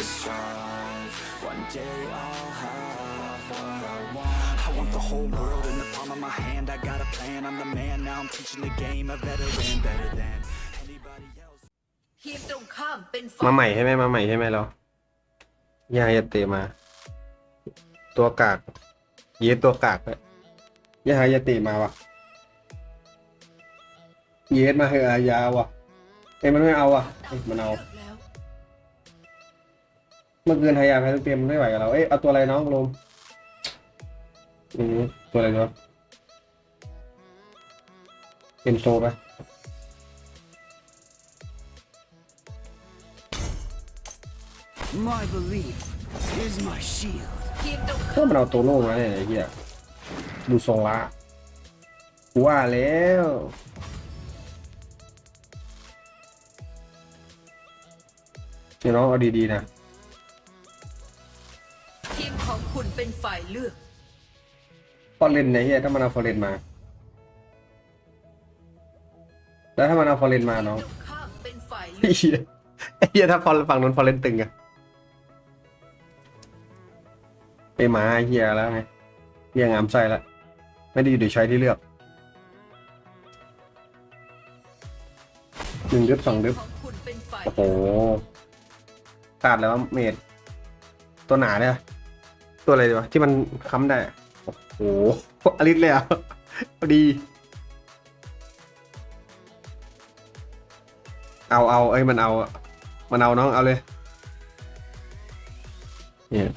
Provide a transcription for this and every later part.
to strive. One day I'll have what I want. I want the whole world in the palm of my hand. I got a plan, I'm the man. Now I'm teaching the game, a veteran, better than anybody else. ทีมตรงข้ามเป็นฝ่ามายใหม่ใช่ไหมมาใหม่ใช่ไหมเรายายาเตะมา ตัวกาก เยสตัวกากเลยยายาเตะมาวะเยสมาเหอะอายาวะเอ้ยมันไม่เอาอะเอ้ยมันเอาลือกแล้วเมื่อคืนฮายาแพ้ทุกเกมมันไม่ไหวกับเรา เอ้ยเอาตัวอะไรน้องลมอืมตัวอะไรวะเอ็นโซไป My belief is my shield. ทีมตรงก็ข้ามมันเอาตัวโล่มาเนี่ยไอ้เหี้ยดูทรงละกูว่าแล้วเดี๋ยวน้องเอาดีๆนะ เป็นฝ่ายเลือก ฟอร์เรนไอ้เหี้ยถ้ามันเอาฟอร์เรนมา แล้วถ้ามันเอาฟอร์เรนมาน้องตรงข้ามเป็นฝ่ายเลืไอ้อกเหี้ยไอ้เหี้ยถ้าฟอร์ฝั่งนู้นฟอร์เรนตึงอะไปหมาไอ้เหี้ยแล้วไงเหี้ยงามไส้ละไม่ได้อยู่ในช้อยที่เลือกหนึ่งดึบสองดึบของคุณเป็นฝ่ายโอ้โหขาดแล้วเมดตัวหนาเนี่ย ตัวอะไรดีวะที่มันค้ำได้อะโอ้โหอลิสเลยอะเอาดีเอาเอาเอ้ยมันเอาอะมันเอาน้องเอาเลยเนี่ย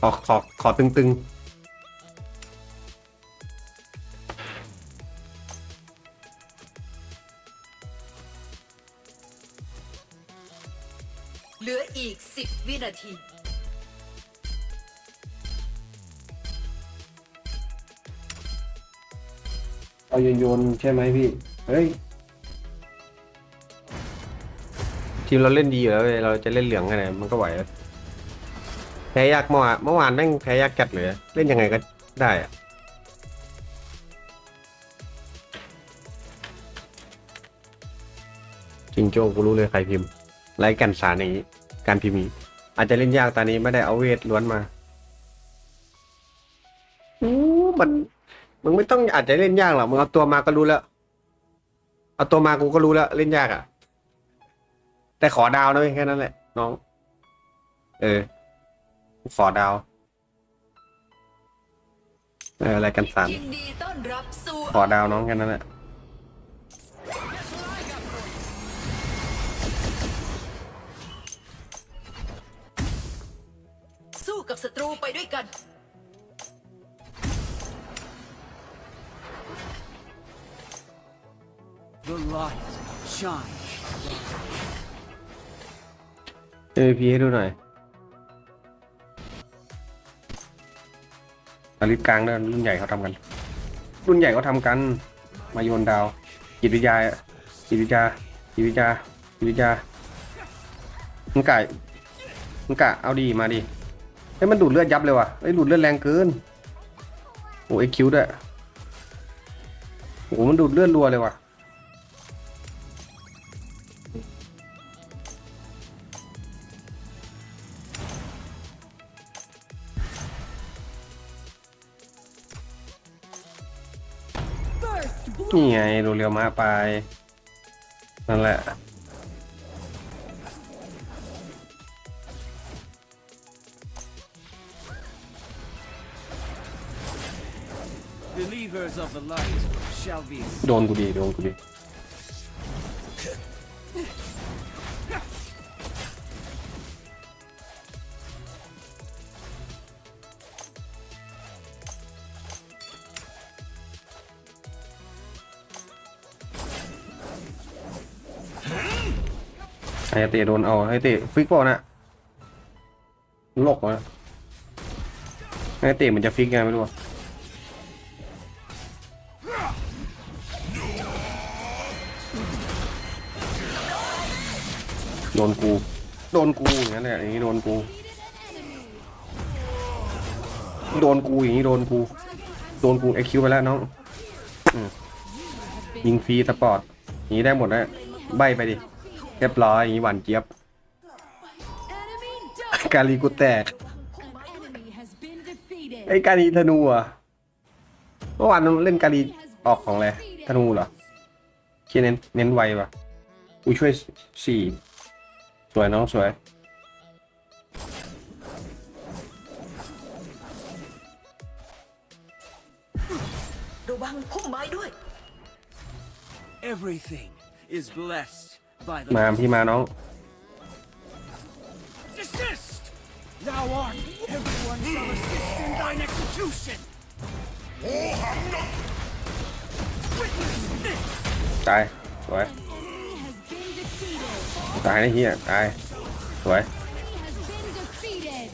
ขอขอขอตึงเหลืออีก10วินาที เอาโยนโยนใช่ไหมพี่ เฮ้ย ทีมเราเล่นดีอยู่แล้วเว้ยเราจะเล่นเหลืองกันไหนมันก็ไหวแล้วแพ้ยากเมื่อวานเมื่อวานแม่งแพ้ยากจัดเลยเล่นยังไงก็ได้อะจริงโจ้กูรู้เลยใครพิมพ์ไร้กันสารอย่างนี้ การพิมพ์นี้อาจจะเล่นยากตอนนี้ไม่ได้เอาเวทล้วนมา มึงไม่ต้องอาจจะเล่นยากหรอกมึงเอาตัวมาก็รู้แล้ว เอาตัวมากูก็รู้แล้ว เล่นยากอะ แต่ขอดาวนะเว้ยแค่นั้นแหละ น้อง เออขอดาวเอออะไรกันสารยินดีต้อนรับสู่ขอดาวน้องแค่นั้นแหละสู้กับศัตรูไปด้วยกัน The light shines. เอพีให้ดูหน่อยอาริสกลางด้วยรุ่นใหญ่เขาทำกัน รุ่นใหญ่เขาทำกัน มาโยนดาว จิตวิทยา จิตวิทยา จิตวิทยา จิตวิทยามึงกะมึงกะเอาดีมาดิเฮ้ยมันดูดเลือดยับเลยว่ะเฮ้ยดูดเลือดแรงเกิน โอ้เอ็กคิวด้วยโอ้มันดูดเลือดรัวเลยว่ะ นี่ไงดูเรียวมาไป นั่นแหละ Believers of the light shall be โดนกูดีโดนกูดี ไอ้เตะโดนเอาไอ้เตะฟิกป่ะนะโลกวะไอ้เตะมันจะฟิกไงไม่รู้อะโดนกู โดนกูอย่างนั้นแหละอย่างนี้โดนกู โดนกูอย่างนี้โดนกู โดนกูเอ็กคิวไปแล้วน้องอืมยิงฟรีสปอร์ตอย่างนี้ได้หมดแล้วใบไปดิ เรียบร้อยอย่างนี้หวานเจี๊ยบ กาลีกูแตก An enemy has been defeated. ไอ้กาลีธนูอะเมื่อวานเล่นกาลีออกของอะไรธนูเหรอเคียเน้นเน้นไวปะกูช่วยสี่สวยน้องสวยระวังพุ่มไม้ด้วย Everything is blessed by the มา พี่มาน้อง Desist! Thou art everyone shall assist in thine execution. Witness this! ตาย สวย Enemy has been defeated. ตายนะเฮียตาย สวย Enemy has been defeated.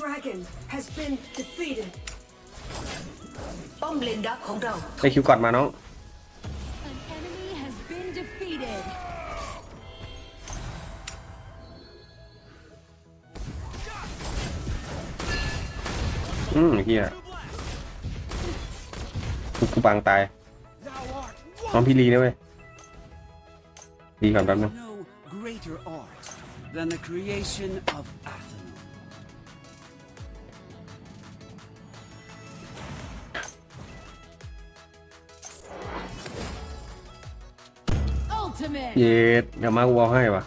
Dragon has been defeated. ป้อมเลนดักของเรา ได้คิวก่อนมาน้อง อืมเฮียกูกูบังตาย Thou art น้องพี่ลีนะเว้ยดีก่อนแป๊บนึง no greater art than the creation of Athena. Ultimate. เย็ดเดี๋ยวมากูเอาให้ว่ะ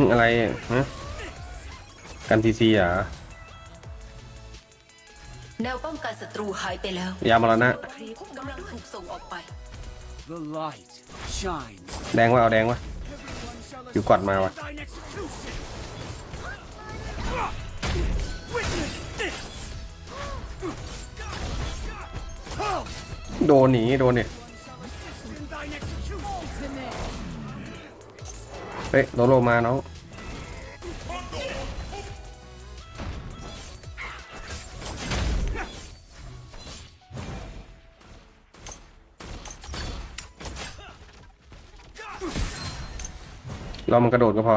อืมอะไรอะฮะกันซีซีเหรอะแนวป้องกันศัตรูหายไปแล้วยามรณะครีปกำลังถูกส่งออกไป The light shines. แดงวะเอาแดงวะ Everyone shall You assist got my in one. thine execution. Witness this! โดนหนีโดนเนี่ย เฮ้ยโดนโลมาน้องเรามันกระโดดก็พอ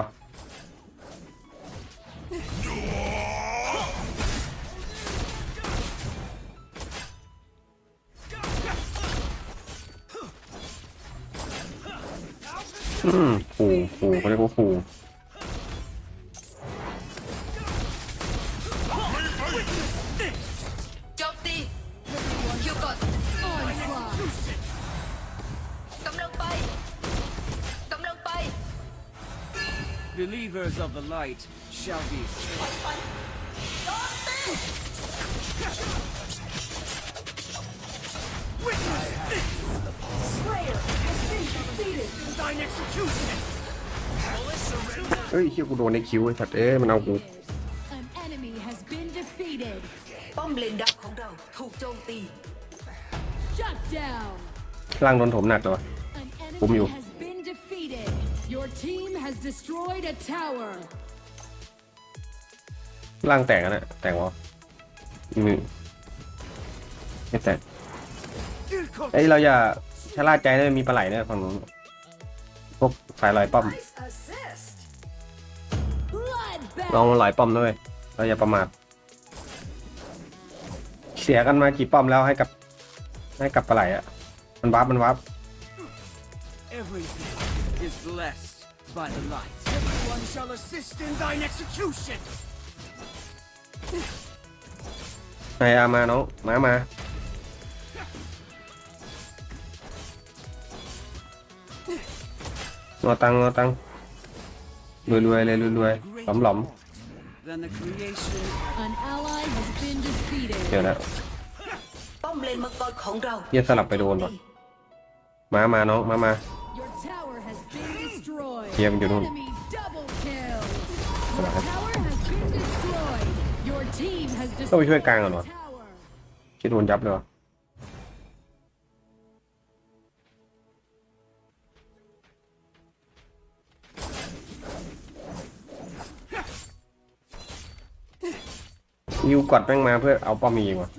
อืมขู่ขู่เขาเรียกว่าขู่ เฮ้ยเฮียกูโดนในคิวไอ้สัตว์เอ้ยมันเอากู An enemy has been defeated. ป้อมเลนดักของเราถูกโจมตี Shut down. ล่างโดนถมหนักเลยวะ An Bùm enemy vô. has been defeated. Your team has destroyed a tower. ล่างแตกอะนะแตกวะอืมไม่แตกเอ้ยเราอย่า ชะล่าใจนะมีปลาไหลเนี่ยฝั่งนู้นพวกสายลอยป้อม Nice assist. Bloodbath. ลองลอยป้อมด้วย เราอย่าประมาท เสียกันมากี่ป้อมแล้วให้กับ ให้กับปลาไหลอะมันวับมันวับ Everything is blessed by the light. Everyone shall assist in thine execution. ไออามาน้องมามา งอตังงอตังรวยรวยเลยรวยรวยหลอมหลอมเดี๋ยวนะเนี่ยสลับไปโดนหรอมามาน้องมามาเยี่ยมอยู่นู่นต้องไปช่วยกลางก่อนวะคิดโดนยับเลยวะ ยูกดแม่งมาเพื่อเอาป้อมมีว่ะ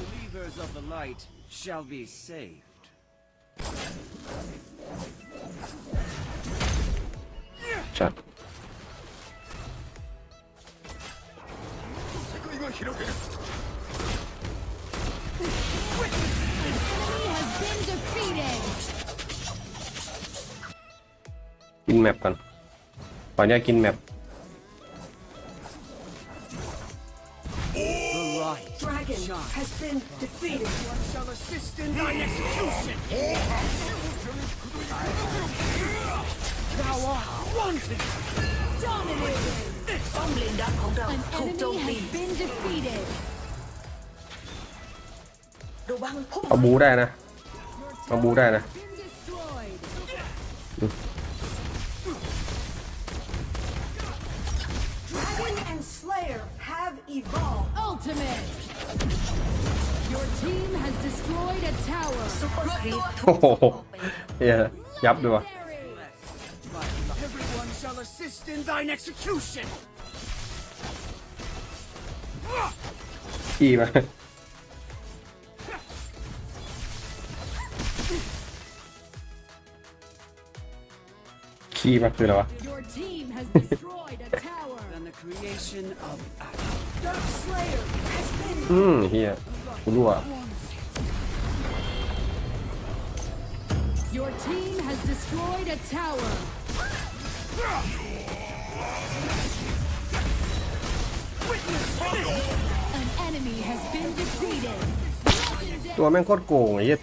believers of the light shall be saved. จัด Enemy has been defeated. กินแมปก่อนขออนุญาตกินแมป has been defeated. one shall assist in thine execution. Thou art wanted. Dominated. ป้อมเลนดักของเรา An ถูกโจม enemy ตี has been defeated. ระวังพุ่มเอาบูไยยับด้วยวะ Legendary. Everyone shall assist in thine execution. ขี้มาขี้มาคืออะไรวะ Your team has destroyed a tower. Than the creation of Adam. Dark Slayer has been อืมเ Your team has destroyed a tower. An enemy has been defeated. ตัวแม่งโคตรโกงไอ้เหี้ย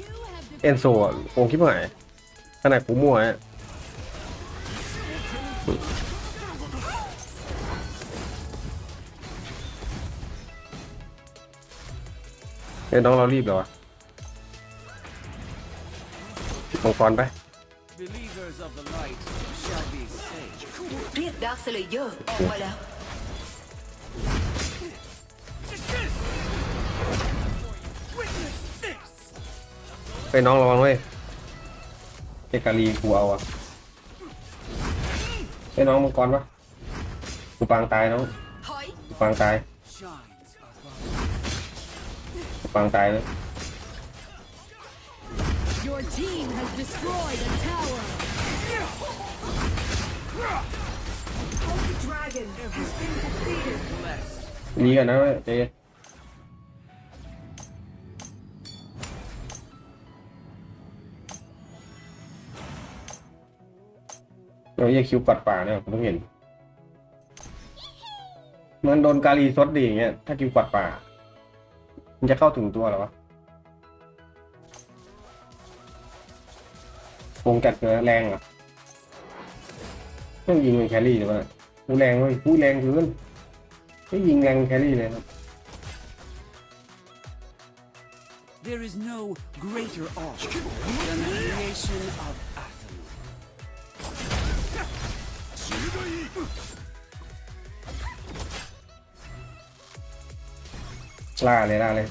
You have เอ็นโซอะโกงคิดหายขนาดกูมั่วอะเอ้ยน้องเรารีบเหรอวะ มังกรไป Believers of the light shall be saved. เรียกดาร์คสเลเยอร์ออกมาแล้ว Desist! Witness this! ไปน้องระวังเว้ยเอกาลีกูเอาอะไปน้องมังกรปะกูปางตายน้องถอยกูปางตาย Shines above. กูปางตายเลย Your team has destroyed a tower. Holy Dragon has been defeated. Blessed. ดีกันนะเว้ยเจ เราเรียกคิวปัดป่าเนี่ยผมต้องเห็น มันโดนกาลีซดดีอย่างเงี้ย ถ้าคิวปัดป่า มันจะเข้าถึงตัวหรอวะ วงจัดเกินแรงเหรอะต้องยิงเป็นแครี่หรือว่าผู้แรงเว้ยผู้แรงเกินไม่ยิงแรงแครี่เลยครับ There is no greater awe than the creation of Atom. ล่าเลยล่าเลย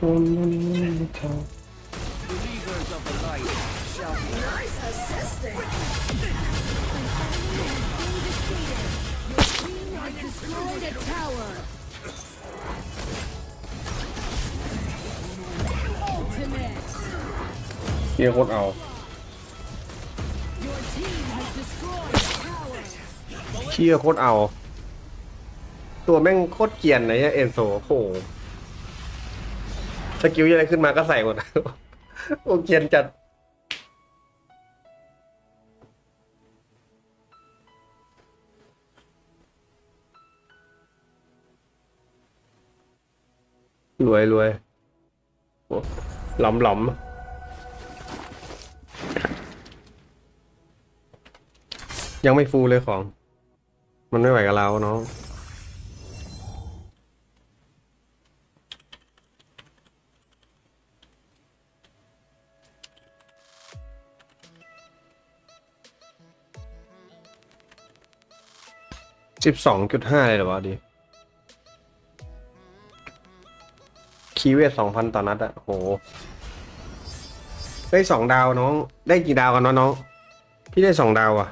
Believers of the light shall be Nice assisting. Your team has destroyed a tower. Ultimate. เฮียโคตรเอา Your team has destroyed a tower. เชี่ยโคตรเอา ตัวแม่งโคตรเกรียนเลยเอ็นโซโอ้โห สกิลอะไรขึ้นมาก็ใส่หมด โอเกรียนจัด รวยรวยโอ้หลำหลำยังไม่ฟูลเลยของ มันไม่ไหวกับเราเน้อง สิบสองจุดห้าเลยเหรอวะดิคคีเวทสองพันต่อนัดอะโหได้สองดาวน้อง ได้กี่ดาวกันวะน้อง พี่ได้สองดาวอะ